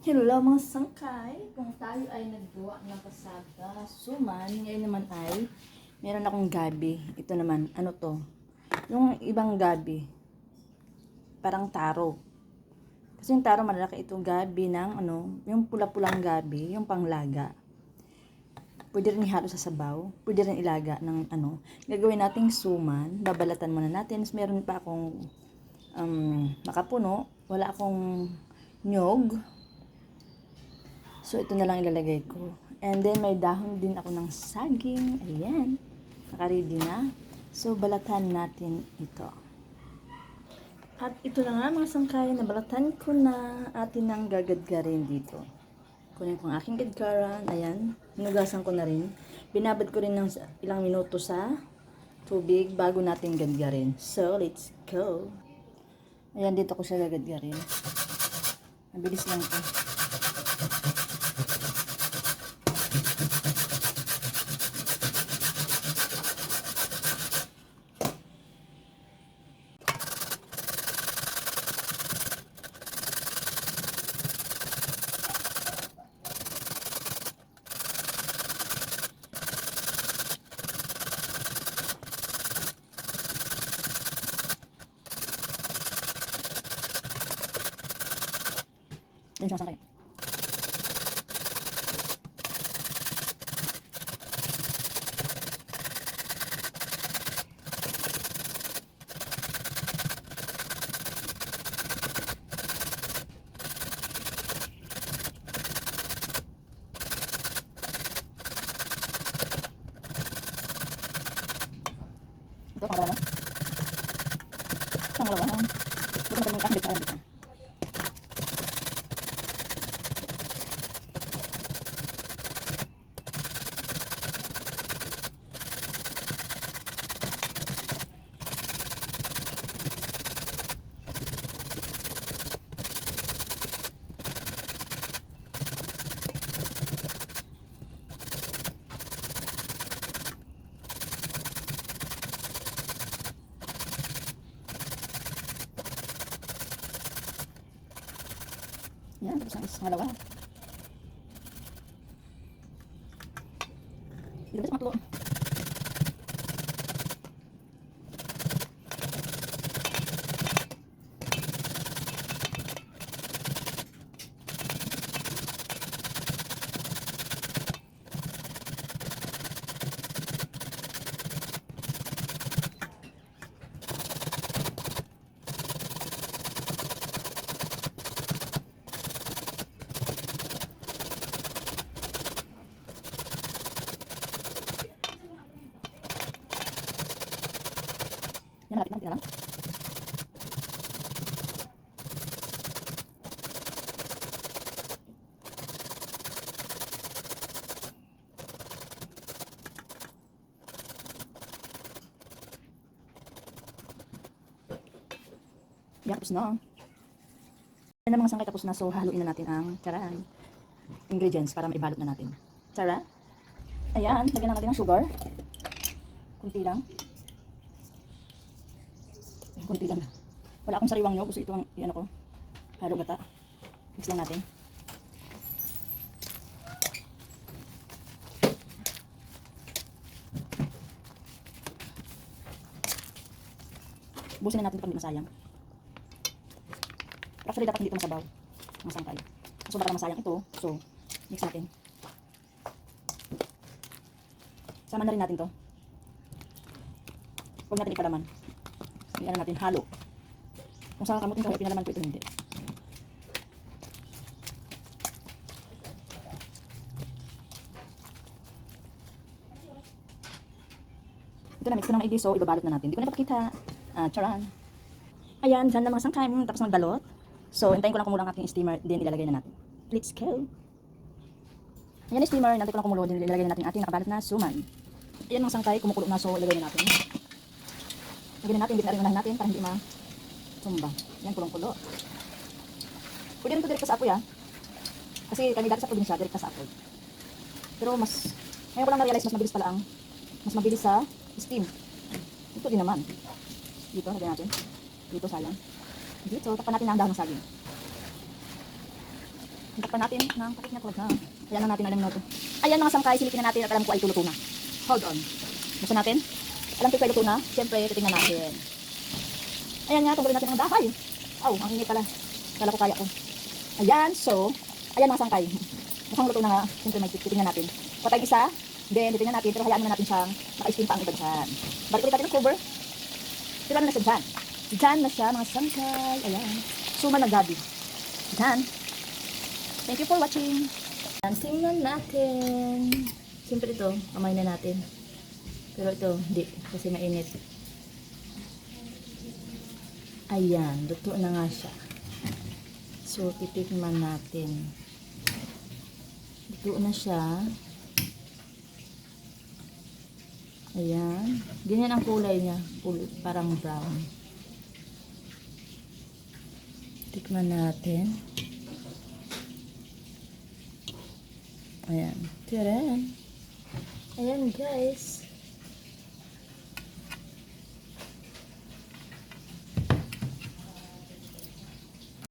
Hello mga sangkay! Kung tayo ay naggawa ng kasada, suman, ngayon naman ay meron akong gabi. Ito naman, ano to? Yung ibang gabi, parang taro. Kasi yung taro malalaki itong gabi ng ano, yung pula-pulang gabi, yung panglaga. Pwede rin ihalo sa sabaw, pwede rin ilaga ng ano. Gagawin nating suman, babalatan muna natin. Tapos meron pa akong um, makapuno, wala akong nyog, So, ito na lang ilalagay ko. And then, may dahon din ako ng saging. Ayan. Nakaready na. So, balatan natin ito. At ito na nga mga sangkay, nabalatan ko na atin ng gagadgarin dito. Kunin ko ang aking gadgaran. Ayan. Hinugasan ko na rin. Binabad ko rin ng ilang minuto sa tubig bago natin gadgarin. So, let's go. Ayan, dito ko siya gagadgarin. Mabilis lang to. Diyan siya kayo. Ito, pangalawa. Pangalawa. Ito, pangalawa. Ito, Yan, tapos ang isang dalawa. Ilabas ang matlo. Yan, malapit na. Yan, tapos na. Yan ang mga sangkay tapos na. So, haluin na natin ang charaan. Ingredients para maibalot na natin. Chara. Ayan, lagyan na natin ng sugar. Kunti lang. Kunti lang. Wala akong sariwang nyo. Gusto ito ang, yan ako. Halo gata. Mix lang natin. Busin na natin ito pag hindi masayang. Actually, dapat hindi ito masabaw. Masangkay. So, baka masayang ito. So, mix natin. Sama na rin natin to. Huwag natin ipalaman. Iyan natin, halo. Kung saan kamutin kaya pinalaman ko ito, hindi. Ito na, mix ko na maigi, so ibabalot na natin. Hindi ko na napakita. Ah, charan. Ayan, dyan na mga sangkay, tapos magbalot. So, hintayin ko lang kumulang aking steamer, din ilalagay na natin. Let's go. Ayan yung steamer, natin ko lang kumulo, din ilalagay na natin ating nakabalot na suman. Ayan mga sangkay, kumukulo na, so ilagay na natin. Lagyan na natin, na unahin natin para hindi ma tumba. Yan, kulong-kulo. Pwede rin ito direct sa apoy ah. Kasi kami dati sa probinsya, direct sa apoy. Pero mas, ngayon ko lang na-realize, mas mabilis pala ang, mas mabilis sa steam. Ito din naman. Dito, lagyan natin. Dito, sayang. Dito, takpan natin ang dahon ng saging. Pa natin ng patik na talaga. Ayan na natin alam na to. Ayan mga sangkay, silipin na natin at alam ko ay tuluto na. Hold on. Basta natin. Alam ko ay luto na. Siyempre, titingnan natin. Ayan nga, tungkulin natin ang dahay. Aw, ang init pala. Kala ko kaya ko. Ayan, so, ayan mga sangkay. Mukhang luto na nga. Siyempre, may titingnan natin. Patay isa. Then, titingnan natin. Pero hayaan muna natin siyang maka-steam pa ang iba dyan. Balik ulit natin ang cover. Tira na siya dyan. Dyan na siya, mga sangkay. Ayan. Suma na gabi. Dyan. Thank you for watching. Tingnan natin. Siyempre ito, kamay na natin. Pero ito, hindi. Kasi mainit. Ayan, luto na nga siya. So, titikman natin. Luto na siya. Ayan. Ganyan ang kulay niya. Parang brown. Tikman natin. Ayan. Tiyan. Ayan guys.